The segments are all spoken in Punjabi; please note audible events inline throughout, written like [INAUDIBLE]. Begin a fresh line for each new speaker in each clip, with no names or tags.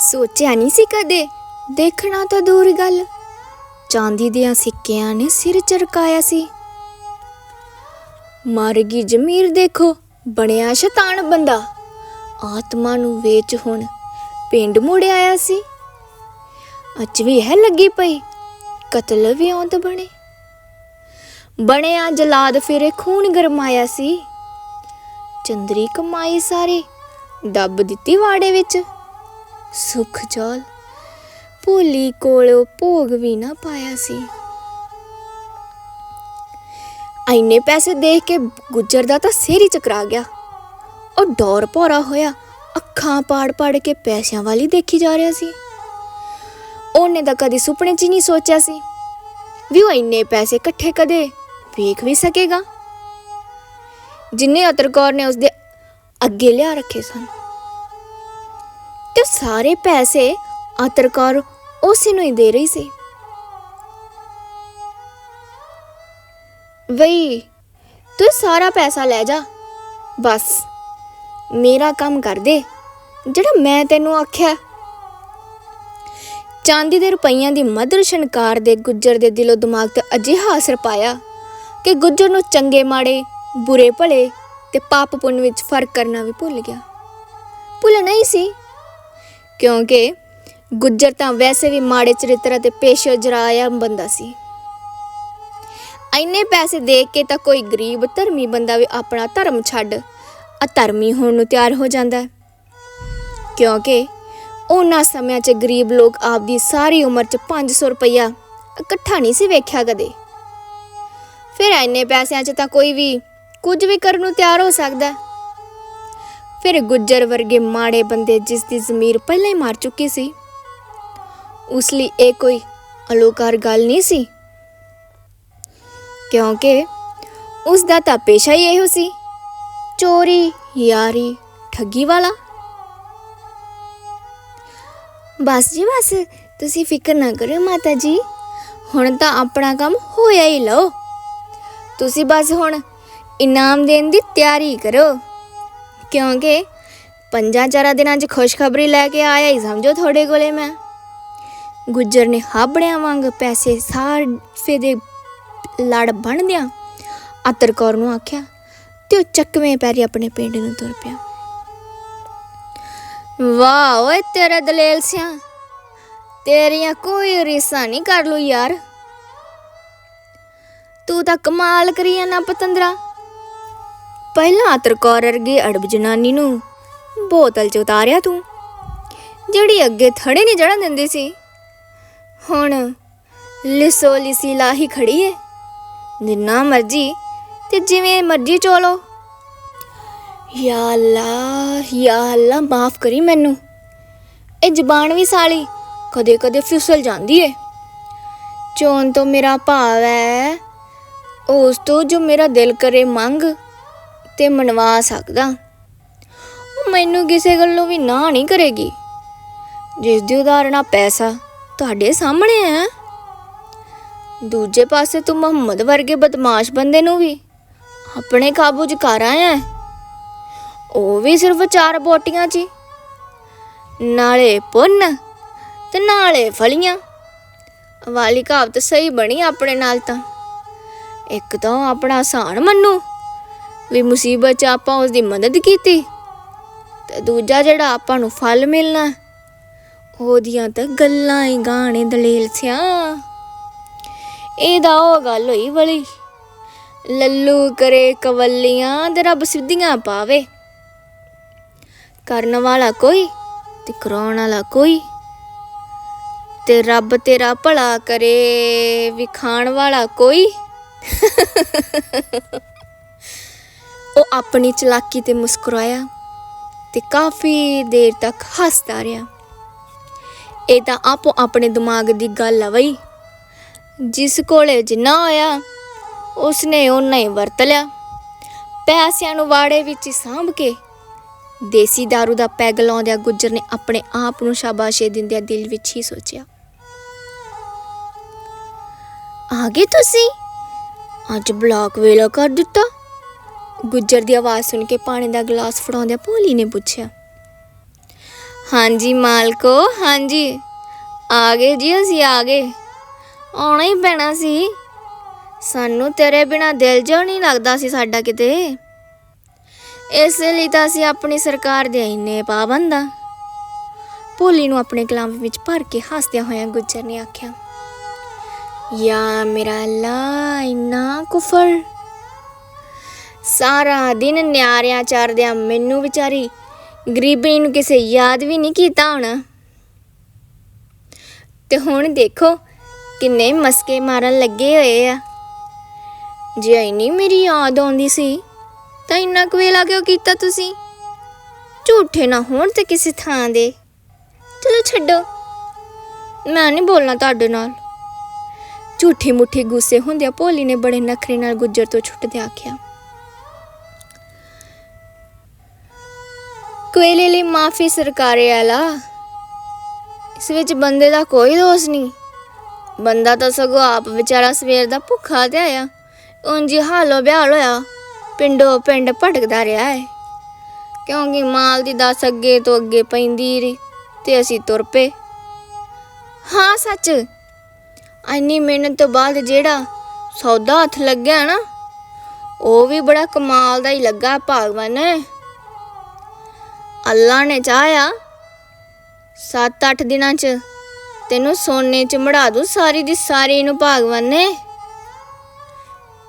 ਸੋਚਿਆ ਨਹੀਂ ਸੀ ਕਦੇ। ਦੇਖਣਾ ਤਾਂ ਦੂਰ ਗੱਲ। ਚਾਂਦੀ ਦੀਆਂ ਸਿੱਕਿਆਂ ਨੇ ਸਿਰ ਚਰਕਾਇਆ ਸੀ। ਮਰ ਗਈ ਜ਼ਮੀਰ ਦੇਖੋ, ਬਣਿਆ ਸ਼ੈਤਾਨ ਬੰਦਾ। ਆਤਮਾ ਨੂੰ ਵੇਚ ਹੁਣ ਪਿੰਡ ਮੁੜ ਆਇਆ ਸੀ। ਅੱਜ ਵੀ ਹੈ ਲੱਗੀ ਪਈ, ਕਤਲ ਵੀ ਆਉਂਦ ਬਣੇ। ਬਣਿਆ ਜਲਾਦ ਫਿਰੇ ਖੂਨ ਗਰਮਾਇਆ ਸੀ। ਚੰਦਰੀ ਕਮਾਈ ਸਾਰੇ, ਦੱਬ ਦਿੱਤੀ ਵਾੜੇ ਵਿੱਚ। ਸੁਖ ਜਲ। ਭੋਲੀ ਕੋਲੋਂ ਭੋਗ ਵੀ ਨਾ ਪਾਇਆ ਸੀ। ਐਨੇ ਪੈਸੇ ਦੇਖ ਕੇ ਗੁੱਜਰ ਦਾ ਤਾਂ ਸਿਰ ਹੀ ਚਕਰਾ ਗਿਆ। ਉਹ ਡੌਰ ਭੋਰਾ ਹੋਇਆ, ਅੱਖਾਂ ਪਾੜ ਪਾੜ ਕੇ ਪੈਸਿਆਂ ਵਾਲੀ ਦੇਖੀ ਜਾ ਰਿਹਾ ਸੀ। ਉਹਨੇ ਤਾਂ ਕਦੀ ਸੁਪਨੇ 'ਚ ਹੀ ਨਹੀਂ ਸੋਚਿਆ ਸੀ ਵੀ ਉਹ ਇੰਨੇ ਪੈਸੇ ਇਕੱਠੇ ਕਦੇ ਵੇਖ ਵੀ ਸਕੇਗਾ। ਜਿੰਨੇ ਅਤਰਕੌਰ ਨੇ ਉਸਦੇ ਅੱਗੇ ਲਿਆ ਰੱਖੇ ਸਨ। ਤੇ ਸਾਰੇ ਪੈਸੇ ਅਤਰਕੌਰ ਉਸੇ ਨੂੰ ਹੀ ਦੇ ਰਹੀ ਸੀ। ਵਈ, ਤੂੰ ਸਾਰਾ ਪੈਸਾ ਲੈ ਜਾ। ਬਸ, ਮੇਰਾ ਕੰਮ ਕਰ ਦੇ, ਜਿਹੜਾ ਮੈਂ ਤੈਨੂੰ ਆਖਿਆ। ਚਾਂਦੀ ਦੇ ਰੁਪਈਆਂ ਦੀ ਮਦਰ ਸ਼ਨਕਾਰ ਦੇ ਗੁੱਜਰ ਦੇ ਦਿਲੋਂ ਦਿਮਾਗ ਤੇ ਅਜਿਹਾ ਅਸਰ ਪਾਇਆ ਕਿ ਗੁੱਜਰ ਨੂੰ ਚੰਗੇ ਮਾੜੇ, ਬੁਰੇ ਭਲੇ ਤੇ ਪਾਪ ਪੁੰਨ ਵਿੱਚ ਫ਼ਰਕ ਕਰਨਾ ਵੀ ਭੁੱਲ ਗਿਆ। ਭੁੱਲ ਨਹੀਂ ਸੀ ਕਿਉਂਕਿ ਗੁੱਜਰ ਤਾਂ ਵੈਸੇ ਵੀ ਮਾੜੇ ਚਰਿੱਤਰ ਅਤੇ ਪੇਸ਼ੋ ਜਰਾਇਆ ਬੰਦਾ ਸੀ। ਇੰਨੇ ਪੈਸੇ ਦੇਖ ਕੇ ਤਾਂ ਕੋਈ ਗਰੀਬ, ਧਰਮੀ ਬੰਦਾ ਵੀ ਆਪਣਾ ਧਰਮ ਛੱਡ ਅਧਰਮੀ ਹੋਣ ਨੂੰ ਤਿਆਰ ਹੋ ਜਾਂਦਾ ਕਿਉਂਕਿ ਉਹਨਾਂ ਸਮਿਆਂ 'ਚ ਗਰੀਬ ਲੋਕ ਆਪਦੀ ਸਾਰੀ ਉਮਰ 'ਚ 500 ਰੁਪਈਆ ਇਕੱਠਾ ਨਹੀਂ ਸੀ ਵੇਖਿਆ ਕਦੇ। ਫਿਰ ਐਨੇ ਪੈਸਿਆਂ 'ਚ ਤਾਂ ਕੋਈ ਵੀ ਕੁਝ ਵੀ ਕਰਨ ਨੂੰ ਤਿਆਰ ਹੋ ਸਕਦਾ ਫਿਰ ਗੁੱਜਰ ਵਰਗੇ ਮਾੜੇ ਬੰਦੇ ਜਿਸ ਦੀ ਜ਼ਮੀਰ ਪਹਿਲਾਂ ਹੀ ਮਾਰ ਚੁੱਕੀ ਸੀ। ਉਸ ਲਈ ਇਹ ਕੋਈ ਅਲੋਕਾਰ ਗੱਲ ਨਹੀਂ ਸੀ। ਕਿਉਂਕਿ ਉਸ ਦਾ ਤਾਂ ਪੇਸ਼ਾ ਹੀ ਇਹੋ ਸੀ। ਚੋਰੀ, ਯਾਰੀ, ਠੱਗੀ ਵਾਲਾ। ਬਸ ਜੀ ਬਸ, ਤੁਸੀਂ ਫਿਕਰ ਨਾ ਕਰੋ ਮਾਤਾ ਜੀ। ਹੁਣ ਤਾਂ ਆਪਣਾ ਕੰਮ ਹੋਇਆ ਹੀ ਲਓ। ਤੁਸੀਂ ਬਸ ਹੁਣ ਇਨਾਮ ਦੇਣ ਦੀ ਤਿਆਰੀ ਕਰੋ। ਕਿਉਂਕਿ ਪੰਜਾਂ ਚਾਰਾਂ ਦਿਨਾਂ 'ਚ ਖੁਸ਼ਖਬਰੀ ਲੈ ਕੇ ਆਇਆ ਹੀ ਸਮਝੋ ਤੁਹਾਡੇ ਕੋਲੇ ਮੈਂ। ਗੁੱਜਰ ਨੇ ਹਾਬੜਿਆਂ ਵਾਂਗ ਪੈਸੇ ਸਾਫੇ ਦੇ ਲੜ ਬਣਦਿਆਂ ਅਤਰ ਕੌਰ ਨੂੰ ਆਖਿਆ, ਤੇ ਉਹ ਚੱਕਵੇਂ ਪੈਰੀ ਆਪਣੇ ਪਿੰਡ ਨੂੰ ਤੁਰ ਪਿਆ। ਵਾਹ ਓਏ ਤੇਰਾ ਦਲੇਲ ਸਿਆ, ਤੇਰੀਆਂ ਕੋਈ ਰੀਸਾਂ ਨਹੀਂ ਕਰ ਲੂ ਯਾਰ। ਤੂੰ ਤਾਂ ਕਮਾਲ ਕਰੀ ਨਾ ਪਤੰਦਰਾ। ਪਹਿਲਾਂ ਅਤਰਕੌਰ ਅਰਗੇ ਅੜਬ ਜਨਾਨੀ ਨੂੰ ਬੋਤਲ ਚ ਉਤਾਰਿਆ ਤੂੰ, ਜਿਹੜੀ ਅੱਗੇ ਥੜੇ ਨਹੀਂ ਜੜਨ ਦਿੰਦੀ ਸੀ। ਹੁਣ ਲਿਸੋ ਲਿਸੀ ਲਾਹੀ ਖੜੀ ਏ, ਜਿੰਨਾ ਮਰਜ਼ੀ ਤੇ ਜਿਵੇਂ ਮਰਜ਼ੀ ਚੋਲੋ ਯਾ ਅੱਲਾ ਯਾ ਅੱਲਾ ਮਾਫ ਕਰੀ ਮੈਨੂੰ। ਇਹ ਜ਼ਬਾਨ ਵੀ ਸਾਲੀ ਕਦੇ ਕਦੇ ਫਿਸਲ ਜਾਂਦੀ ਏ। ਚੋਣ ਤੋਂ ਮੇਰਾ ਭਾਵ ਹੈ, ਉਸ ਤੋਂ ਜੋ ਮੇਰਾ ਦਿਲ ਕਰੇ ਮੰਗ ਤੇ ਮਨਵਾ ਸਕਦਾ। ਉਹ ਮੈਨੂੰ ਕਿਸੇ ਗੱਲੋਂ ਵੀ ਨਾ ਨਹੀਂ ਕਰੇਗੀ। ਜਿਸ ਦੀ ਉਦਾਹਰਣ ਪੈਸਾ, ਤੁਹਾਡੇ ਸਾਹਮਣੇ ਹੈ ਦੂਜੇ ਪਾਸੇ ਤੂੰ ਮੁਹੰਮਦ ਵਰਗੇ ਬਦਮਾਸ਼ ਬੰਦੇ ਨੂੰ ਵੀ ਆਪਣੇ ਕਾਬੂ 'ਚ ਕਰ ਆਇਆ ਉਹ ਵੀ ਸਿਰਫ ਚਾਰ ਬੋਟੀਆਂ 'ਚ ਹੀ। ਨਾਲੇ ਪੁੰਨ ਤੇ ਨਾਲੇ ਫਲੀਆਂ। ਵਾਲੀ ਕਹਾਵਤ ਸਹੀ ਬਣੀ ਆਪਣੇ ਨਾਲ ਤਾਂ। ਇੱਕ ਤਾਂ ਆਪਣਾ ਆਸਾਨ ਮੰਨੂ। ਵੀ ਮੁਸੀਬਤ 'ਚ ਆਪਾਂ ਉਸ ਦੀ ਮਦਦ ਕੀਤੀ ਤੇ ਦੂਜਾ ਜਿਹੜਾ ਆਪਾਂ ਨੂੰ ਫਲ ਮਿਲਣਾ, ਉਹਦੀਆਂ ਤਾਂ ਗੱਲਾਂ ਹੀ ਗਾਣੇ ਦਲੇਲ ਸਿਆ। ਇਹਦਾ ਉਹ ਗੱਲ ਹੋਈ ਵਲੀ, ਲੱਲੂ ਕਰੇ ਕਵੱਲੀਆਂ ਤੇ ਰੱਬ ਸਿੱਧੀਆਂ ਪਾਵੇ। ਕਰਨ ਵਾਲਾ ਕੋਈ ਤੇ ਕਰਾਉਣ ਵਾਲਾ ਕੋਈ ਤੇ ਰੱਬ ਤੇਰਾ ਭਲਾ ਕਰੇ ਵਿਖਾਣ ਵਾਲਾ ਕੋਈ। [LAUGHS] ਉਹ ਆਪਣੀ ਚਲਾਕੀ ਤੇ ਮੁਸਕਰਾਇਆ ਤੇ ਕਾਫੀ ਦੇਰ ਤੱਕ ਹੱਸਦਾ ਰਿਹਾ। ਇਹ ਤਾਂ ਆਪੋ ਆਪਣੇ ਦਿਮਾਗ ਦੀ ਗੱਲ ਆ ਬਈ। ਜਿਸ ਕੋਲੇ ਜਿੰਨਾ ਹੋਇਆ, ਉਸਨੇ ਉਹਨਾਂ ਹੀ ਵਰਤ ਲਿਆ। ਪੈਸਿਆਂ ਨੂੰ ਵਾੜੇ ਵਿੱਚ ਸਾਂਭ ਕੇ ਦੇਸੀ दारू ਦਾ ਪੈਗ ਲਾਉਂਦਿਆਂ ਗੁੱਜਰ ਨੇ ਆਪਣੇ ਆਪ ਨੂੰ ਸ਼ਾਬਾਸ਼ੇ ਦਿੰਦਿਆਂ ਦਿਲ ਵਿੱਚ ਹੀ ਸੋਚਿਆ। ਆ ਗਏ ਤੁਸੀਂ? ਅੱਜ ਬਲਾਕ ਵੇਲਾ ਕਰ ਦਿੱਤਾ। ਗੁੱਜਰ ਦੀ ਆਵਾਜ਼ ਸੁਣ ਕੇ ਪਾਣੀ ਦਾ ਗਲਾਸ ਫੜਾਉਂਦਿਆਂ ਭੋਲੀ ਨੇ ਪੁੱਛਿਆ, ਹਾਂਜੀ ਮਾਲਕੋ, ਹਾਂਜੀ, ਆ ਗਏ ਜੀ, ਅਸੀਂ ਆ ਗਏ। ਆਉਣਾ ਹੀ ਪੈਣਾ ਸੀ। ਸਾਨੂੰ ਤੇਰੇ ਬਿਨਾ ਦਿਲ ਜਿਉਂ ਨਹੀਂ ਲੱਗਦਾ ਸੀ ਸਾਡਾ ਕਿਤੇ। ਇਸ ਲਈ ਤਾਂ ਅਸੀਂ ਆਪਣੀ ਸਰਕਾਰ ਦੇ ਇੰਨੇ ਪਾਬੰਦ ਆ। ਭੋਲੀ ਨੂੰ ਆਪਣੇ ਕਲਾਮ ਵਿੱਚ ਭਰ ਕੇ ਹੱਸਦਿਆਂ ਹੋਇਆਂ ਗੁੱਜਰ ਨੇ ਆਖਿਆ, ਯਾ ਮੇਰਾ ਅੱਲਾ, ਇੰਨਾ ਕੁਫਰ ਸਾਰਾ ਦਿਨ ਨਿਆਰਿਆਂ ਚਾਰਦਿਆਂ ਮੈਨੂੰ ਵਿਚਾਰੀ ਗਰੀਬੀ ਨੂੰ ਕਿਸੇ ਯਾਦ ਵੀ ਨਹੀਂ ਕੀਤਾ ਹੋਣਾ। ਤੇ ਹੁਣ ਦੇਖੋ ਕਿੰਨੇ ਮਸਕੇ ਮਾਰਨ ਲੱਗੇ ਹੋਏ ਆ। ਜੇ ਇੰਨੀ ਮੇਰੀ ਯਾਦ ਆਉਂਦੀ ਸੀ, ਤਾਂ ਇੰਨਾ ਕੁ ਵੇਲਾ ਕਿਉਂ ਕੀਤਾ ਤੁਸੀਂ? ਝੂਠੇ ਨਾ ਹੋਣ ਤੇ ਕਿਸੇ ਥਾਂ ਦੇ। ਚਲੋ ਛੱਡੋ। ਮੈਂ ਨਹੀਂ ਬੋਲਣਾ ਤੁਹਾਡੇ ਨਾਲ। ਝੂਠੀ ਮੁੱਠੀ ਗੁੱਸੇ ਹੁੰਦਿਆਂ ਭੋਲੀ ਨੇ ਬੜੇ ਨਖਰੇ ਨਾਲ ਗੁੱਜਰ ਤੋਂ ਛੁੱਟਦੇ ਆਖਿਆ। ਕੋਇਲੇ ਲਈ ਮਾਫੀ ਸਰਕਾਰੇ ਆਲਾ ਇਸ ਵਿੱਚ ਬੰਦੇ ਦਾ ਕੋਈ ਦੋਸ਼ ਨਹੀਂ। ਬੰਦਾ ਤਾਂ ਸਗੋਂ ਆਪ ਵਿਚਾਰਾ ਸਵੇਰ ਦਾ ਭੁੱਖਾ ਤੇ ਆਇਆ। ਉਂਝ ਹੀ ਹਾਲੋ ਬਿਹਾਲ ਹੋਇਆ। ਪਿੰਡੋਂ ਪਿੰਡ ਭਟਕਦਾ ਰਿਹਾ ਹੈ ਕਿਉਂਕਿ ਮਾਲ ਦੀ ਦਸ ਅੱਗੇ ਤੋਂ ਅੱਗੇ ਪੈਂਦੀ ਰਹੀ ਤੇ ਅਸੀਂ ਤੁਰ ਪਏ। ਹਾਂ, ਸੱਚ। ਇੰਨੀ ਮਿਹਨਤ ਤੋਂ ਬਾਅਦ ਜਿਹੜਾ ਸੌਦਾ ਹੱਥ ਲੱਗਿਆ ਨਾ, ਉਹ ਵੀ ਬੜਾ ਕਮਾਲ ਦਾ ਹੀ ਲੱਗਾ ਭਗਵਾਨ। ਨੇ ਅੱਲਾ ਨੇ ਚਾਹਿਆ 7-8 ਦਿਨਾਂ ਚ ਤੈਨੂੰ ਸੋਨੇ ਚ ਮੜਾ ਦੂੰ ਸਾਰੀ ਦੀ ਸਾਰੀ ਨੂੰ ਭਗਵਾਨ ਨੇ।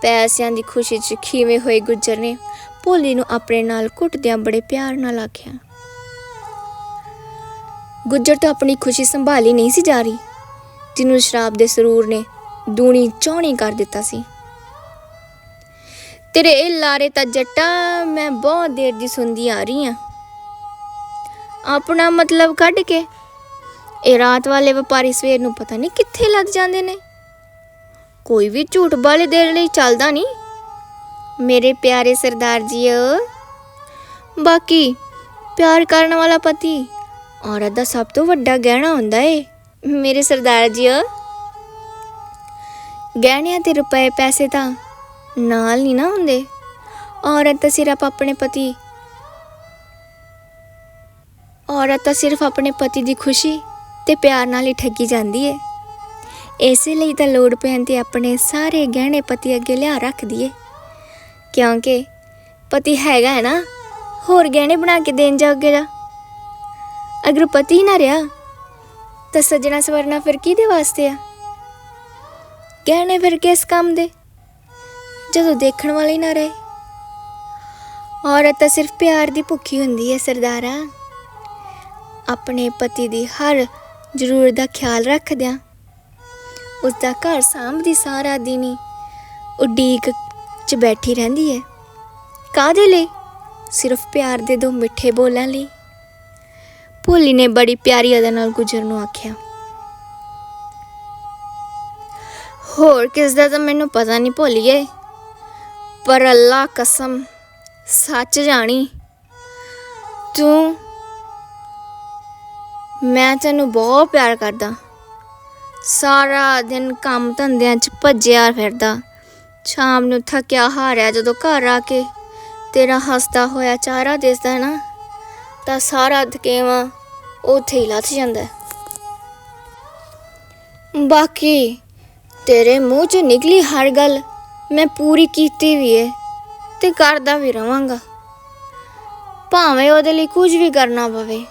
ਪੈਸਿਆਂ ਦੀ ਖੁਸ਼ੀ ਚ ਖੀਵੇਂ ਹੋਏ ਗੁੱਜਰ ਨੇ ਭੋਲੀ ਨੂੰ ਆਪਣੇ ਨਾਲ ਘੁੱਟਦਿਆਂ ਬੜੇ ਪਿਆਰ ਨਾਲ ਆਖਿਆ, ਗੁੱਜਰ ਤਾਂ ਆਪਣੀ ਖੁਸ਼ੀ ਸੰਭਾਲੀ ਨਹੀਂ ਸੀ ਜਾ ਰਹੀ, ਜਿਹਨੂੰ ਸ਼ਰਾਬ ਦੇ ਸਰੂਰ ਨੇ ਦੂਣੀ ਚੌਣੀ ਕਰ ਦਿੱਤਾ ਸੀ। ਤੇਰੇ ਇਹ ਲਾਰੇ ਤਾਂ ਜੱਟਾ, ਮੈਂ ਬਹੁਤ ਦੇਰ ਦੀ ਸੁਣਦੀ ਆ ਰਹੀ ਆ। ਆਪਣਾ ਮਤਲਬ ਕੱਢ ਕੇ। ਇਹ ਰਾਤ ਵਾਲੇ ਵਪਾਰੀ ਸਵੇਰ ਨੂੰ ਪਤਾ ਨਹੀਂ ਕਿੱਥੇ ਲੱਗ ਜਾਂਦੇ ਨੇ। ਕੋਈ ਵੀ ਝੂਠ ਬਾਲੇ ਦੇਰ ਲਈ ਚੱਲਦਾ ਨਹੀਂ। ਮੇਰੇ ਪਿਆਰੇ ਸਰਦਾਰ ਜੀਓ, ਬਾਕੀ ਪਿਆਰ ਕਰਨ ਵਾਲਾ ਪਤੀ ਔਰਤ ਦਾ ਸਭ ਤੋਂ ਵੱਡਾ ਗਹਿਣਾ ਹੁੰਦਾ ਏ। ਮੇਰੇ ਸਰਦਾਰ ਜੀਓ, ਗਹਿਣਿਆਂ ਤੇ ਰੁਪਏ ਪੈਸੇ ਤਾਂ ਨਾਲ ਨਹੀਂ ਨਾ ਹੁੰਦੇ। ਔਰਤ ਤਾਂ ਸਿਰਫ ਆਪਣੇ ਪਤੀ ਔਰਤ ਤਾਂ ਸਿਰਫ ਆਪਣੇ ਪਤੀ ਦੀ ਖੁਸ਼ੀ ਤੇ ਪਿਆਰ ਨਾਲ ਹੀ ਠੱਗੀ ਜਾਂਦੀ ਏ। ਇਸੇ ਲਈ ਤਾਂ ਲੋੜ ਪੈਣ ਤੇ ਆਪਣੇ ਸਾਰੇ ਗਹਿਣੇ ਪਤੀ ਅੱਗੇ ਲਿਆ ਰੱਖਦੀ ਏ ਕਿਉਂਕਿ ਪਤੀ ਹੈਗਾ ਹੈ ਨਾ, ਹੋਰ ਗਹਿਣੇ ਬਣਾ ਕੇ ਦੇਣ ਜਾਓਗੇ ਦਾ ਅਗਰ ਪਤੀ ਨਾ ਰਿਹਾ, ਤਾਂ ਸਜਣਾ ਸਵਰਨਾ ਫਿਰ ਕਿਹਦੇ ਵਾਸਤੇ ਆ? ਗਹਿਣੇ ਫਿਰ ਕਿਸ ਕੰਮ ਦੇ? ਜਦੋਂ ਦੇਖਣ ਵਾਲੇ ਨਾ ਰਹੇ। ਔਰਤ ਤਾਂ ਸਿਰਫ ਪਿਆਰ ਦੀ ਭੁੱਖੀ ਹੁੰਦੀ ਹੈ ਸਰਦਾਰਾ। ਆਪਣੇ ਪਤੀ ਦੀ ਹਰ ਜ਼ਰੂਰਤ ਦਾ ਖਿਆਲ ਰੱਖਦਿਆਂ ਉਸ ਦਾ ਘਰ ਸਾਂਭਦੀ ਸਾਰਾ ਦਿਨ ਹੀ ਉਡੀਕ 'ਚ ਬੈਠੀ ਰਹਿੰਦੀ ਹੈ। ਕਾਦੇ ਲਈ? ਸਿਰਫ ਪਿਆਰ ਦੇ ਦੋ ਮਿੱਠੇ ਬੋਲਾਂ ਲਈ। ਭੋਲੀ ਨੇ ਬੜੀ ਪਿਆਰੀ ਅਦਾ ਨਾਲ ਗੁਜਰ ਨੂੰ ਆਖਿਆ। ਹੋਰ ਕਿਸ ਦਾ ਤਾਂ ਮੈਨੂੰ ਪਤਾ ਨਹੀਂ ਭੋਲੀਏ ਪਰ ਅੱਲਾ ਕਸਮ, ਸੱਚ ਜਾਣੀ, ਤੂੰ ਮੈਂ ਤੈਨੂੰ ਬਹੁਤ ਪਿਆਰ ਕਰਦਾ। ਸਾਰਾ ਦਿਨ ਕੰਮ ਧੰਦਿਆਂ 'ਚ ਭੱਜਿਆ ਫਿਰਦਾ। ਸ਼ਾਮ ਨੂੰ ਥੱਕਿਆ ਹਾਰਿਆ ਜਦੋਂ ਘਰ ਆ ਕੇ ਤੇਰਾ ਹੱਸਦਾ ਹੋਇਆ ਚਿਹਰਾ ਦਿਸਦਾ ਨਾ, ਤਾਂ ਸਾਰਾ ਥਕੇਵਾ ਉੱਥੇ ਹੀ ਲੱਥ ਜਾਂਦਾ। ਬਾਕੀ ਤੇਰੇ ਮੂੰਹ 'ਚ ਨਿਕਲੀ ਹਰ ਗੱਲ ਮੈਂ ਪੂਰੀ ਕੀਤੀ ਵੀ ਏ ਤੇ ਕਰਦਾ ਵੀ ਰਵਾਂਗਾ। ਭਾਵੇਂ ਉਹਦੇ ਲਈ ਕੁਝ ਵੀ ਕਰਨਾ ਪਵੇ।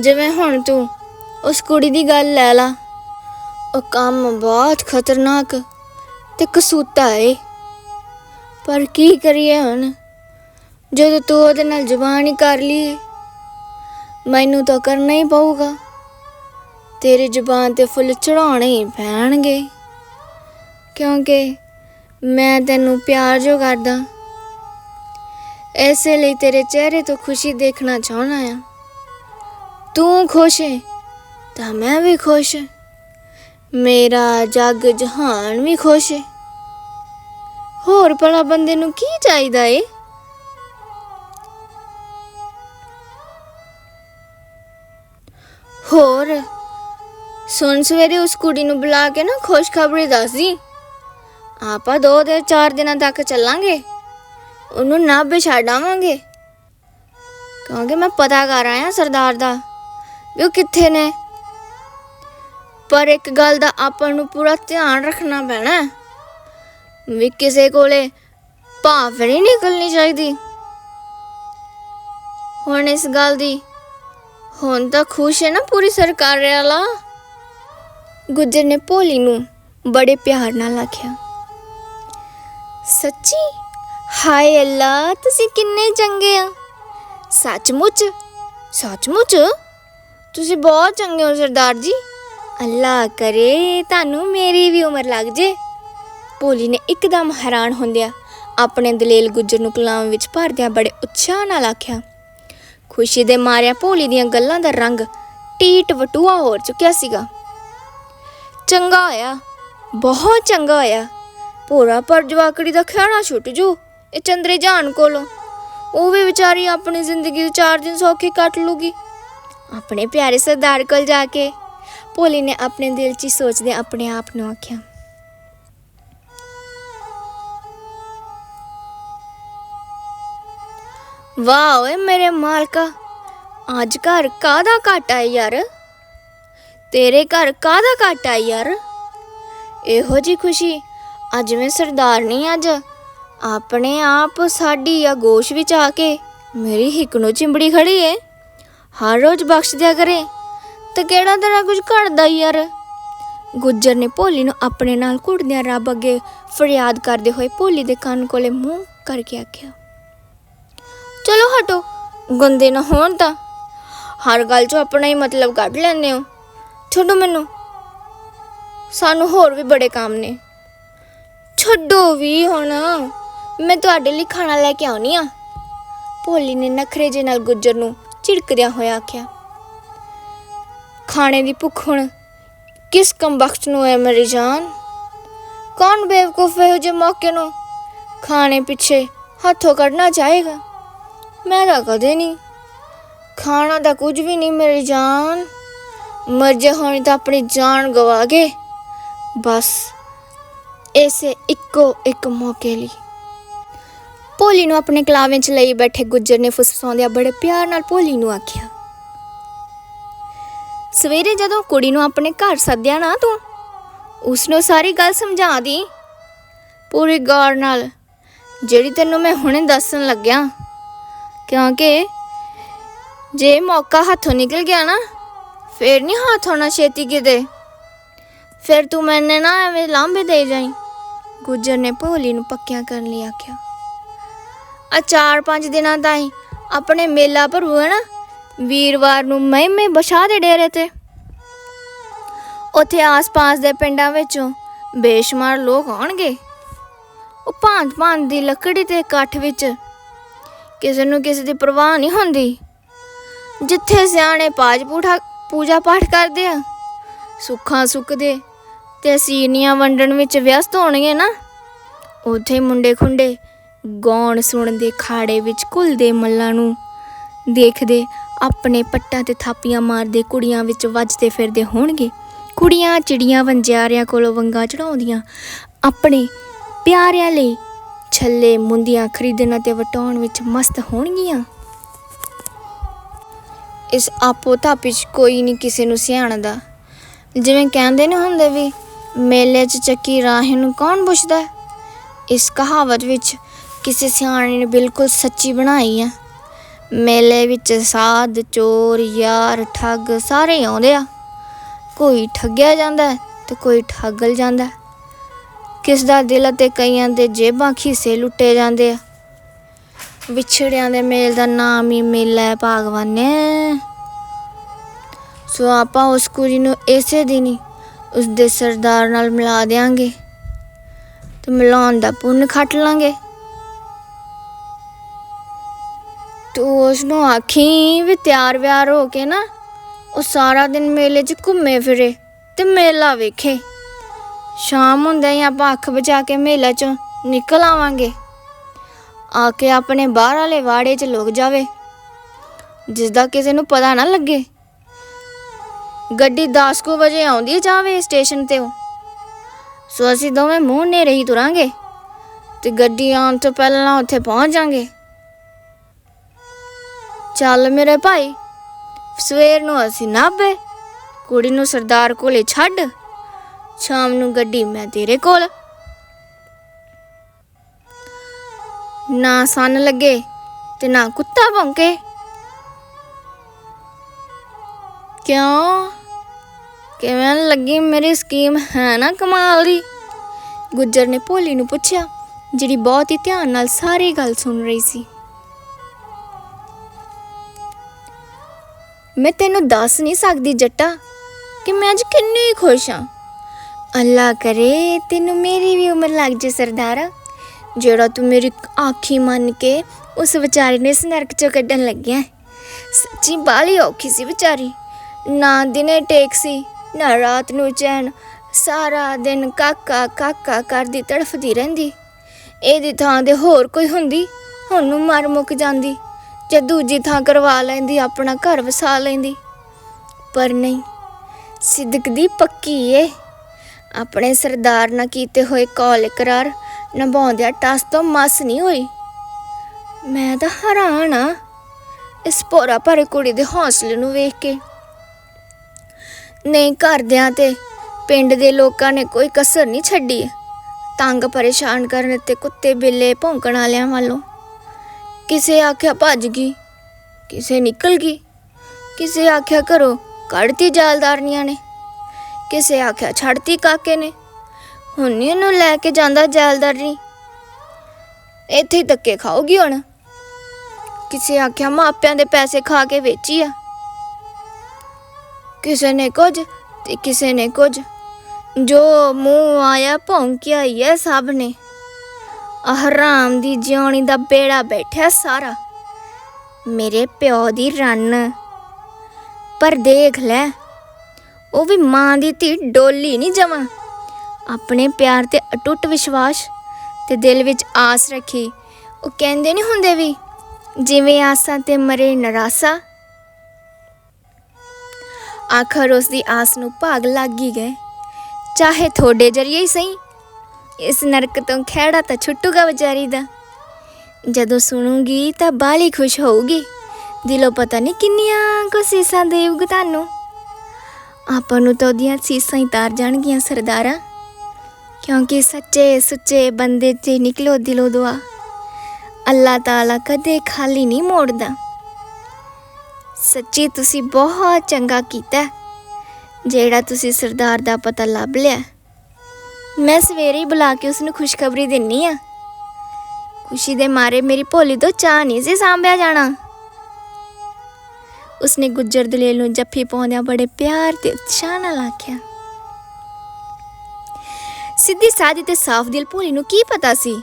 ਜਿਵੇਂ ਹੁਣ ਤੂੰ ਉਸ ਕੁੜੀ ਦੀ ਗੱਲ ਲੈ ਲਾ। ਉਹ ਕੰਮ ਬਹੁਤ ਖਤਰਨਾਕ ਤੇ ਕਸੂਤਾ ਏ। ਪਰ ਕੀ ਕਰੀਏ ਹੁਣ? ਜਦੋਂ ਤੂੰ ਉਹਦੇ ਨਾਲ ਜ਼ੁਬਾਨ ਹੀ ਕਰ ਲਈ ਮੈਨੂੰ ਤਾਂ ਕਰਨਾ ਹੀ ਪਊਗਾ। ਤੇਰੀ ਜ਼ੁਬਾਨ ਤੇ ਫੁੱਲ ਚੜਾਉਣੇ ਹੀ ਪੈਣਗੇ। ਕਿਉਂਕਿ ਮੈਂ ਤੈਨੂੰ ਪਿਆਰ ਜੋ ਕਰਦਾ ਐਸੇ ਲਈ ਤੇਰੇ ਚਿਹਰੇ ਤੋਂ ਖੁਸ਼ੀ ਦੇਖਣਾ ਚਾਹਣਾ ਆ। ਤੂੰ ਖੁਸ਼ ਹੈ ਤਾਂ ਮੈਂ ਵੀ ਖੁਸ਼ ਮੇਰਾ ਜੱਗ ਜਹਾਨ ਵੀ ਖੁਸ਼ ਹੈ ਹੋਰ ਭਲਾ ਬੰਦੇ ਨੂੰ ਕੀ ਚਾਹੀਦਾ ਏ? ਹੋਰ, ਸੁਣ ਸਵੇਰੇ ਉਸ ਕੁੜੀ ਨੂੰ ਬੁਲਾ ਕੇ ਨਾ ਖੁਸ਼ਖਬਰੀ ਦੱਸ ਦੀ। ਆਪਾਂ ਦੋ ਦੇ ਚਾਰ ਦਿਨਾਂ ਤੱਕ ਚੱਲਾਂਗੇ। ਉਹਨੂੰ ਨਾ ਛੱਡ ਆਵਾਂਗੇ ਕਿਉਂਕਿ ਮੈਂ ਪਤਾ ਕਰ ਆਇਆ ਸਰਦਾਰ ਦਾ। ਵੀ ਉਹ ਕਿੱਥੇ ਨੇ? ਪਰ ਇੱਕ ਗੱਲ ਦਾ ਆਪਾਂ ਨੂੰ ਪੂਰਾ ਧਿਆਨ ਰੱਖਣਾ ਪੈਣਾ। ਵੀ ਕਿਸੇ ਕੋਲੇ ਭਾਫ ਨਹੀਂ ਨਿਕਲਣੀ ਚਾਹੀਦੀ। ਹੁਣ ਇਸ ਗੱਲ ਦੀ ਹੁਣ ਤਾਂ ਖੁਸ਼ ਹੈ ਨਾ ਪੂਰੀ ਸਰਕਾਰ ਵਾਲਾ? ਗੁੱਜਰ ਨੇ ਭੋਲੀ ਨੂੰ ਬੜੇ ਪਿਆਰ ਨਾਲ ਆਖਿਆ। ਸੱਚੀ? ਹਾਏ ਅੱਲਾ, ਤੁਸੀਂ ਕਿੰਨੇ ਚੰਗੇ ਆ। ਸੱਚਮੁੱਚ? ਸੱਚਮੁੱਚ? ਤੁਸੀਂ ਬਹੁਤ ਚੰਗੇ ਹੋ, ਸਰਦਾਰ ਜੀ। ਅੱਲਾ ਕਰੇ, ਤੁਹਾਨੂੰ ਮੇਰੀ ਵੀ ਉਮਰ ਲੱਗ ਜੇ। ਭੋਲੀ ਨੇ ਇੱਕਦਮ ਹੈਰਾਨ ਹੁੰਦਿਆਂ ਆਪਣੇ ਦਲੇਲ ਗੁੱਜਰ ਨੂੰ ਕਲਾਮ ਵਿੱਚ ਭਰਦਿਆਂ ਬੜੇ ਉਤਸ਼ਾਹ ਨਾਲ ਆਖਿਆ, ਖੁਸ਼ੀ ਦੇ ਮਾਰਿਆ ਭੋਲੀ ਦੀਆਂ ਗੱਲਾਂ ਦਾ ਰੰਗ ਟੀਟ ਵਟੂਆ ਹੋ ਚੁੱਕਿਆ ਸੀਗਾ। ਚੰਗਾ ਹੋਇਆ, ਬਹੁਤ ਚੰਗਾ ਹੋਇਆ। ਭੋਰਾ ਪਰ ਜਵਾਕੜੀ ਦਾ ਖਿਆਣਾ ਛੁੱਟ ਜੂ, ਇਹ ਚੰਦਰੇ ਜਾਨ ਕੋਲੋਂ। ਉਹ ਵੀ ਵਿਚਾਰੀ ਆਪਣੀ ਜ਼ਿੰਦਗੀ ਦੇ ਚਾਰ ਦਿਨ ਸੌਖੇ ਕੱਟ ਲੂਗੀ। ਆਪਣੇ ਪਿਆਰੇ ਸਰਦਾਰ ਕੋਲ ਜਾ ਕੇ ਭੋਲੀ ਨੇ ਆਪਣੇ ਦਿਲ 'ਚ ਹੀ ਸੋਚਦੇ ਆਪਣੇ ਆਪ ਨੂੰ ਆਖਿਆ, ਵਾਹ ਓਏ ਮੇਰੇ ਮਾਲਕਾ, ਅੱਜ ਘਰ ਕਾਦਾ ਘਾਟਾ ਹੈ ਯਾਰ? ਤੇਰੇ ਘਰ ਕਾਦਾ ਘਾਟਾ ਹੈ ਯਾਰ? ਇਹੋ ਜੀ ਖੁਸ਼ੀ ਅੱਜ ਮੈਂ ਸਰਦਾਰ ਨਹੀਂ, ਅੱਜ ਆਪਣੇ ਆਪ ਸਾਡੀ ਆ ਗੋਸ਼ ਵਿੱਚ ਆ ਕੇ ਮੇਰੀ ਹਿੱਕ ਨੂੰ ਚਿੰਬੜੀ ਖੜੀ ਏ। ਹਰ ਰੋਜ਼ ਬਖਸ਼ ਦਿਆ ਕਰੇ। ਤੇ ਕਿਹੜਾ ਤੇਰਾ ਕੁਝ ਘੜਦਾ ਈ ਯਾਰ? ਗੁੱਜਰ ਨੇ ਭੋਲੀ ਨੂੰ ਆਪਣੇ ਨਾਲ ਘੁੜਦਿਆਂ ਰੱਬ ਅੱਗੇ ਫਰਿਆਦ ਕਰਦੇ ਹੋਏ ਭੋਲੀ ਦੇ ਕੰਨ ਕੋਲੇ ਮੂੰਹ ਕਰਕੇ ਆਖਿਆ, ਚਲੋ ਹਟੋ, ਗੰਦੇ ਨਾ ਹੋਣ ਤਾਂ। ਹਰ ਗੱਲ 'ਚੋਂ ਆਪਣਾ ਹੀ ਮਤਲਬ ਕੱਢ ਲੈਂਦੇ ਹੋ। ਛੱਡੋ ਮੈਨੂੰ। ਸਾਨੂੰ ਹੋਰ ਵੀ ਬੜੇ ਕੰਮ ਨੇ। ਛੱਡੋ ਵੀ ਹੁਣ। ਮੈਂ ਤੁਹਾਡੇ ਲਈ ਖਾਣਾ ਲੈ ਕੇ ਆਉਣੀ ਆ। ਭੋਲੀ ਨੇ ਨਖਰੇ ਜੇ ਨਾਲ ਗੁੱਜਰ ਨੂੰ ਝਿੜਕਦਿਆਂ ਹੋਇਆ ਆਖਿਆ, ਖਾਣੇ ਦੀ ਭੁੱਖ ਹੁਣ ਕਿਸ ਕੰਬਖਤ ਨੂੰ ਹੈ ਮੇਰੀ ਜਾਨ? ਕੌਣ ਬੇਵਕੂਫ ਇਹੋ ਜਿਹੇ ਮੌਕੇ ਨੂੰ ਖਾਣੇ ਪਿੱਛੇ ਹੱਥੋਂ ਕੱਢਣਾ ਚਾਹੇਗਾ? ਮੈਂ ਤਾਂ ਕਦੇ ਨਹੀਂ ਖਾਣਾ ਤਾਂ ਕੁਝ ਵੀ ਨਹੀਂ ਮੇਰੀ ਜਾਨ। ਮਰਜੇ ਹੋਣੀ ਤਾਂ ਆਪਣੀ ਜਾਨ ਗਵਾ ਗਏ ਬਸ ਇਸੇ ਇੱਕੋ ਇੱਕ ਮੌਕੇ ਲਈ। ਭੋਲੀ ਨੂੰ ਆਪਣੇ ਕਲਾਵੇਂ 'ਚ ਲਈ ਬੈਠੇ ਗੁੱਜਰ ਨੇ ਫੁਸਫਸਾਉਂਦਿਆਂ ਬੜੇ ਪਿਆਰ ਨਾਲ ਭੋਲੀ ਨੂੰ ਆਖਿਆ, ਸਵੇਰੇ ਜਦੋਂ ਕੁੜੀ ਨੂੰ ਆਪਣੇ ਘਰ ਸੱਦਿਆ ਨਾ ਤੂੰ ਉਸ ਨੂੰ ਸਾਰੀ ਗੱਲ ਸਮਝਾ ਦੀ। ਪੂਰੀ ਗੌਰ ਨਾਲ, ਜਿਹੜੀ ਤੈਨੂੰ ਮੈਂ ਹੁਣੇ ਦੱਸਣ ਲੱਗਿਆ, ਕਿਉਂਕਿ ਜੇ ਮੌਕਾ ਹੱਥੋਂ ਨਿਕਲ ਗਿਆ ਨਾ, ਫੇਰ ਨਹੀਂ ਹੱਥ ਹੋਣਾ ਛੇਤੀ ਕਿਤੇ। ਫਿਰ ਤੂੰ ਮੈਨੇ ਨਾ ਐਵੇਂ ਲਾਂਬੇ ਦੇ ਜਾਈ। ਗੁੱਜਰ ਨੇ ਭੋਲੀ ਨੂੰ ਪੱਕਿਆਂ ਕਰਨ ਲਈ ਆਖਿਆ। ਆ ਚਾਰ ਪੰਜ ਦਿਨਾਂ ਤਾਈਂ ਆਪਣੇ ਮੇਲਾ ਭਰੂ ਹੈ ਨਾ? ਵੀਰਵਾਰ ਨੂੰ ਮਹਿਮੇ ਬਸ਼ਾ ਦੇ ਡੇਰੇ ਤੇ। ਉੱਥੇ ਆਸ-ਪਾਸ ਦੇ ਪਿੰਡਾਂ ਵਿੱਚੋਂ ਬੇਸ਼ੁਮਾਰ ਲੋਕ ਆਉਣਗੇ। ਉਹ ਭਾਂਤ ਭਾਂਤ ਦੀ ਲੱਕੜੀ ਤੇ ਇਕੱਠ ਵਿੱਚ ਕਿਸੇ ਨੂੰ ਕਿਸੇ ਦੀ ਪਰਵਾਹ ਨਹੀਂ ਹੁੰਦੀ। ਜਿੱਥੇ ਸਿਆਣੇ ਪਾਜ ਪੂਠਾ ਪੂਜਾ ਪਾਠ ਕਰਦੇ ਆ, ਸੁੱਖਾਂ ਸੁੱਕਦੇ ਤੇ ਸੀਨੀਆਂ ਵੰਡਣ ਵਿੱਚ ਵਿਅਸਤ ਹੋਣਗੇ ਨਾ, ਉੱਥੇ ਮੁੰਡੇ ਖੁੰਡੇ ਗਾਉਣ ਸੁਣਦੇ ਖਾੜੇ ਵਿੱਚ ਘੁਲਦੇ ਮੱਲਾਂ ਨੂੰ ਦੇਖਦੇ ਆਪਣੇ ਪੱਟਾਂ ਤੇ ਥਾਪੀਆਂ ਮਾਰਦੇ ਕੁੜੀਆਂ ਵਿੱਚ ਵੱਜਦੇ ਫਿਰਦੇ ਹੋਣਗੇ। ਕੁੜੀਆਂ ਚਿੜੀਆਂ ਵੰਜਿਆਰਿਆਂ ਕੋਲੋਂ ਵੰਗਾ ਚੜਾਉਂਦੀਆਂ ਆਪਣੇ ਪਿਆਰਿਆਂ ਲਈ ਛੱਲੇ ਮੁੰਦੀਆਂ ਖਰੀਦਣ ਅਤੇ ਵਟਾਉਣ ਵਿੱਚ ਮਸਤ ਹੋਣਗੀਆਂ। ਇਸ ਆਪੋ ਧਾਪੀ 'ਚ ਕੋਈ ਨਹੀਂ ਕਿਸੇ ਨੂੰ ਸਿਆਣਦਾ। ਜਿਵੇਂ ਕਹਿੰਦੇ ਨੇ ਹੁੰਦੇ ਵੀ, ਮੇਲੇ 'ਚ ਚੱਕੀ ਰਾਹੇ ਨੂੰ ਕੌਣ ਪੁੱਛਦਾ? ਇਸ ਕਹਾਵਤ ਵਿੱਚ ਕਿਸੇ ਸਿਆਣੇ ਨੇ ਬਿਲਕੁਲ ਸੱਚੀ ਬਣਾਈ ਆ। ਮੇਲੇ ਵਿੱਚ ਸਾਧ, ਚੋਰ, ਯਾਰ, ਠੱਗ ਸਾਰੇ ਆਉਂਦੇ ਆ। ਕੋਈ ਠੱਗਿਆ ਜਾਂਦਾ ਹੈ ਤੇ ਕੋਈ ਠੱਗਲ ਜਾਂਦਾ ਕਿਸ ਦਾ ਦਿਲ ਅਤੇ ਕਈਆਂ ਦੇ ਜੇਬਾਂ ਖੀਸੇ ਲੁੱਟੇ ਜਾਂਦੇ ਆ। ਵਿਛੜਿਆਂ ਦੇ ਮੇਲ ਦਾ ਨਾਮ ਹੀ ਮੇਲਾ ਹੈ ਭਾਗਵਾਨੇ। ਸੋ ਆਪਾਂ ਉਸ ਕੁੜੀ ਨੂੰ ਇਸੇ ਦਿਨ ਹੀ ਉਸ ਦੇ ਸਰਦਾਰ ਨਾਲ ਮਿਲਾ ਦੇਾਂਗੇ ਤੇ ਮਿਲਾਉਣ ਦਾ ਪੁੰਨ ਖੱਟ ਲਾਂਗੇ। ਤੂੰ ਉਸ ਨੂੰ ਆਖੀ ਵੀ ਤਿਆਰ ਵਿਆਰ ਹੋ ਕੇ ਨਾ, ਉਹ ਸਾਰਾ ਦਿਨ ਮੇਲੇ 'ਚ ਘੁੰਮੇ ਫਿਰੇ ਤੇ ਮੇਲਾ ਵੇਖੇ। ਸ਼ਾਮ ਹੁੰਦੇ ਹੀ ਆਪਾਂ ਅੱਖ ਬਚਾ ਕੇ ਮੇਲੇ 'ਚੋਂ ਨਿਕਲ ਆਵਾਂਗੇ। ਆ ਕੇ ਆਪਣੇ ਬਾਹਰ ਵਾਲੇ ਵਾੜੇ 'ਚ ਲੁਕ ਜਾਵੇ। ਜਿਸ ਦਾ ਕਿਸੇ ਨੂੰ ਪਤਾ ਨਾ ਲੱਗੇ। ਗੱਡੀ 10 ਕੁ ਵਜੇ ਆਉਂਦੀ ਜਾਵੇ ਸਟੇਸ਼ਨ ਤੇ ਉਹ। ਸੋ ਅਸੀਂ ਦੋਵੇਂ ਮੂੰਹ ਨੇ ਰਹੀ ਤੁਰਾਂਗੇ ਤੇ ਗੱਡੀ ਆਉਣ ਤੋਂ ਪਹਿਲਾਂ ਉੱਥੇ ਪਹੁੰਚ ਜਾਾਂਗੇ। ਚੱਲ ਮੇਰੇ ਭਾਈ, ਸਵੇਰ ਨੂੰ ਅਸੀਂ ਨਾਭੇ, ਕੁੜੀ ਨੂੰ ਸਰਦਾਰ ਕੋਲੇ ਛੱਡ, ਸ਼ਾਮ ਨੂੰ ਗੱਡੀ ਮੈਂ ਤੇਰੇ ਕੋਲ। ਨਾ ਸੰਨ ਲੱਗੇ ਤੇ ਨਾ ਕੁੱਤਾ ਭੌਂਕੇ। ਕਿਉਂ? ਕਿਵੇਂ ਲੱਗੀ ਮੇਰੀ ਸਕੀਮ? ਹੈ ਨਾ ਕਮਾਲ ਦੀ। ਗੁੱਜਰ ਨੇ ਭੋਲੀ ਨੂੰ ਪੁੱਛਿਆ, ਜਿਹੜੀ ਬਹੁਤ ਹੀ ਧਿਆਨ ਨਾਲ ਸਾਰੀ ਗੱਲ ਸੁਣ ਰਹੀ ਸੀ। ਮੈਂ ਤੈਨੂੰ ਦੱਸ ਨਹੀਂ ਸਕਦੀ ਜੱਟਾ ਕਿ ਮੈਂ ਅੱਜ ਕਿੰਨੀ ਖੁਸ਼ ਹਾਂ। ਅੱਲਾ ਕਰੇ ਤੈਨੂੰ ਮੇਰੀ ਵੀ ਉਮਰ ਲੱਗ ਜੇ ਸਰਦਾਰਾ। ਜਿਹੜਾ ਤੂੰ ਮੇਰੀ ਆਖੀ ਮੰਨ ਕੇ ਉਸ ਵਿਚਾਰੀ ਨੇ ਇਸ ਚੋਂ ਕੱਢਣ ਲੱਗਿਆ ਸੱਚੀ ਬਾਲੀ ਔਖੀ ਸੀ ਵਿਚਾਰੀ। ਨਾ ਦਿਨੇ ਟੇਕ ਸੀ, ਨਾ ਰਾਤ ਨੂੰ ਚੈਨ। ਸਾਰਾ ਦਿਨ ਕਾਕਾ ਕਾਕਾ ਕਰਦੀ ਤੜਫਦੀ ਰਹਿੰਦੀ। ਇਹਦੀ ਥਾਂ ਤੇ ਹੋਰ ਕੋਈ ਹੁੰਦੀ, ਹੁਣ ਨੂੰ ਮਰ ਮੁੱਕ ਜਾਂਦੀ। ਜਾਂ ਦੂਜੀ ਥਾਂ ਕਰਵਾ ਲੈਂਦੀ, ਆਪਣਾ ਘਰ ਵਸਾ ਲੈਂਦੀ। ਪਰ ਨਹੀਂ, ਸਿੱਦਕ ਦੀ ਪੱਕੀ ਏ। ਆਪਣੇ ਸਰਦਾਰ ਨਾਲ ਕੀਤੇ ਹੋਏ ਕੌਲ ਇਕਰਾਰ ਨਿਭਾਉਂਦਿਆਂ ਟਸ ਤੋਂ ਮਸ ਨਹੀਂ ਹੋਈ। ਮੈਂ ਤਾਂ ਹੈਰਾਨ ਆ ਇਸ ਭੋਰਾ ਭਰੇ ਕੁੜੀ ਦੇ ਹੌਸਲੇ ਨੂੰ ਵੇਖ ਕੇ। ਨਹੀਂ, ਘਰਦਿਆਂ ਤੇ ਪਿੰਡ ਦੇ ਲੋਕਾਂ ਨੇ ਕੋਈ ਕਸਰ ਨਹੀਂ ਛੱਡੀ। ਤੰਗ ਪਰੇਸ਼ਾਨ ਕਰਨ ਤੇ ਕੁੱਤੇ ਬਿੱਲੇ ਭੌਂਕਣ ਵਾਲਿਆਂ ਵੱਲੋਂ ਕਿਸੇ ਆਖਿਆ ਭੱਜ ਗਈ, ਕਿਸੇ ਨਿਕਲ ਗਈ, ਕਿਸੇ ਆਖਿਆ ਘਰੋਂ ਕੱਢਤੀ ਜਾਲਦਾਰਨੀਆਂ ਨੇ, ਕਿਸੇ ਆਖਿਆ ਛੱਡਤੀ ਕਾਕੇ ਨੇ, ਹੁਣ ਨੀ ਇਹਨੂੰ ਲੈ ਕੇ ਜਾਂਦਾ ਜਾਲਦਾਰਨੀ। ਇੱਥੇ ਹੀ ਧੱਕੇ ਖਾਓਗੀ ਹੁਣ। ਕਿਸੇ ਆਖਿਆ ਮਾਪਿਆਂ ਦੇ ਪੈਸੇ ਖਾ ਕੇ ਵੇਚੀ ਆ। ਕਿਸੇ ਨੇ ਕੁਝ ਤੇ ਕਿਸੇ ਨੇ ਕੁਝ। ਜੋ ਮੂੰਹ ਆਇਆ ਭੌਂਕਿਆ ਹੀ ਹੈ ਸਭ ਨੇ। ਹਰਾਮ ਦੀ ਜਿਉਣੀ ਦਾ ਬੇੜਾ ਬੈਠਿਆ ਸਾਰਾ। ਮੇਰੇ ਪਿਓ ਦੀ ਰੰਨ। ਪਰ ਦੇਖ ਲੈ, ਉਹ ਵੀ ਮਾਂ ਦੀ ਧੀ ਡੋਲੀ ਨਹੀਂ ਜਮਾ। ਆਪਣੇ ਪਿਆਰ ਤੇ ਅਟੁੱਟ ਵਿਸ਼ਵਾਸ ਤੇ ਦਿਲ ਵਿੱਚ ਆਸ ਰੱਖੀ। ਉਹ ਕਹਿੰਦੇ ਨਹੀਂ ਹੁੰਦੇ ਵੀ, ਜਿਵੇਂ ਆਸਾਂ ਤੇ ਮਰੇ ਨਰਾਸਾ। ਆਖਰ ਉਸ ਦੀ ਆਸ ਨੂੰ ਭਾਗ ਲੱਗ ਹੀ ਗਏ। ਚਾਹੇ ਥੋੜੇ ਜਰੀਏ ਹੀ ਸਹੀ ਇਸ ਨਰਕ ਤੋਂ ਖਹਿੜਾ ਤਾਂ ਛੁੱਟੂਗਾ ਵਿਚਾਰੀ ਦਾ। ਜਦੋਂ ਸੁਣੂਗੀ ਤਾਂ ਬਾਲੀ ਖੁਸ਼ ਹੋਊਗੀ। ਦਿਲੋਂ ਪਤਾ ਨਹੀਂ ਕਿੰਨੀਆਂ ਕੁ ਸੀਸਾਂ ਦੇਊਗੀ ਤੁਹਾਨੂੰ। ਆਪਾਂ ਨੂੰ ਤਾਂ ਉਹਦੀਆਂ ਸੀਸਾਂ ਹੀ ਤਾਰ ਜਾਣਗੀਆਂ ਸਰਦਾਰਾ। ਕਿਉਂਕਿ ਸੱਚੇ ਸੁੱਚੇ ਬੰਦੇ ਤੇ ਨਿਕਲੋ ਦਿਲੋਂ ਦੁਆ। ਅੱਲਾਹ ਤਾਲਾ ਕਦੇ ਖਾਲੀ ਨਹੀਂ ਮੋੜਦਾ। ਸੱਚੀ ਤੁਸੀਂ ਬਹੁਤ ਚੰਗਾ ਕੀਤਾ। ਜਿਹੜਾ ਤੁਸੀਂ ਸਰਦਾਰ ਦਾ ਪਤਾ ਲੱਭ ਲਿਆ। ਮੈਂ ਸਵੇਰੇ ਹੀ ਬੁਲਾ ਕੇ ਉਸ ਨੂੰ ਖੁਸ਼ਖਬਰੀ ਦਿੰਨੀ ਆ। ਖੁਸ਼ੀ ਦੇ ਮਾਰੇ ਮੇਰੀ ਭੋਲੀ ਤੋਂ ਚਾਹ ਨਹੀਂ ਸੀ ਸਾਂਭਿਆ ਜਾਣਾ। ਉਸਨੇ ਗੁੱਜਰ ਦਲੇਲ ਨੂੰ ਜੱਫੀ ਪਾਉਂਦਿਆਂ ਬੜੇ ਪਿਆਰ ਤੇ ਉਤਸ਼ਾਹ ਨਾਲ ਆਖਿਆ, ਸਿੱਧੀ ਸਾਦੀ ਤੇ ਸਾਫ਼ ਦਿਲ ਭੋਲੀ ਨੂੰ ਕੀ ਪਤਾ ਸੀ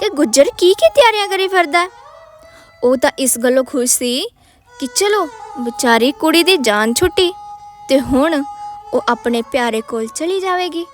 ਕਿ ਗੁੱਜਰ ਕੀ ਕੀ ਤਿਆਰੀਆਂ ਕਰੀ ਫਿਰਦਾ? ਉਹ ਤਾਂ ਇਸ ਗੱਲੋਂ ਖੁਸ਼ ਸੀ ਕਿ ਚਲੋ ਵਿਚਾਰੀ ਕੁੜੀ ਦੀ ਜਾਨ ਛੁੱਟੀ ਤੇ ਹੁਣ ਉਹ ਆਪਣੇ ਪਿਆਰੇ ਕੋਲ ਚਲੀ ਜਾਵੇਗੀ।